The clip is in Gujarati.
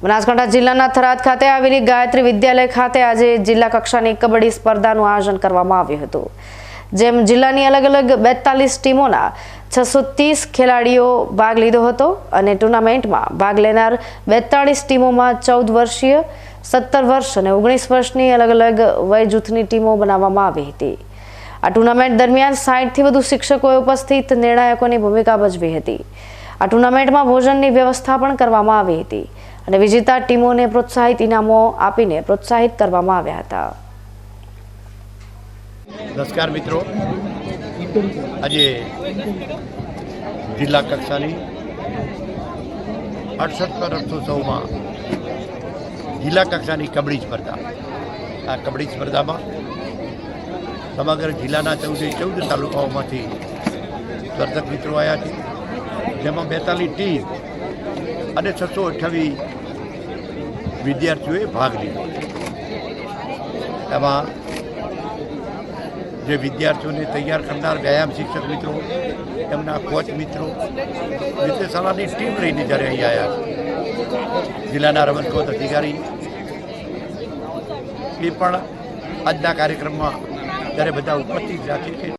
બનાસકાંઠા જિલ્લાના થરાદ ખાતે આવેલી ગાયત્રી વિદ્યાલય ખાતે આજે જિલ્લા કક્ષાની કબડ્ડી સ્પર્ધાનું આયોજન કરવામાં આવ્યું હતું. જેમ જિલ્લાની અલગ અલગ બેતાલીસ ટીમોના છસો ત્રીસ ખેલાડીઓ ભાગ લીધો હતો અને ટુર્નામેન્ટમાં ભાગ લેનાર બેતાળીસ ટીમોમાં ચૌદ વર્ષીય, સત્તર વર્ષ અને ઓગણીસ વર્ષની અલગ અલગ વય જૂથની ટીમો બનાવવામાં આવી હતી. આ ટુર્નામેન્ટ દરમિયાન સાઠથી વધુ શિક્ષકોએ ઉપસ્થિત નિર્ણાયકોની ભૂમિકા ભજવી હતી. આ ટુર્નામેન્ટમાં ભોજનની વ્યવસ્થા પણ કરવામાં આવી હતી. અને વિજેતા ટીમોને પ્રોત્સાહિત ઇનામો આપીને પ્રોત્સાહિત કરવામાં આવ્યા હતા. નમસ્કાર મિત્રો. આજે જિલ્લા કક્ષાની અડસઠ રમતોત્સવમાં જિલ્લા કક્ષાની કબડ્ડી સ્પર્ધા. આ કબડ્ડી સ્પર્ધામાં સમગ્ર જિલ્લાના ચૌદે ચૌદ તાલુકાઓમાંથી સ્પર્ધક મિત્રો આવ્યા છે. જેમાં બેતાલીસ ટીમ અને છસો અઠ્ઠાવીસ વિદ્યાર્થીઓએ ભાગ લીધો. એમાં જે વિદ્યાર્થીઓને તૈયાર કરનાર વ્યાયામ શિક્ષક મિત્રો, એમના કોચ મિત્રો નિર્દેશાલાની ટીમ લઈને જ્યારે અહીં આવ્યા જિલ્લાના રમતગમત અધિકારી, એ પણ આજના કાર્યક્રમમાં જ્યારે બધા ઉપસ્થિત રાખે છે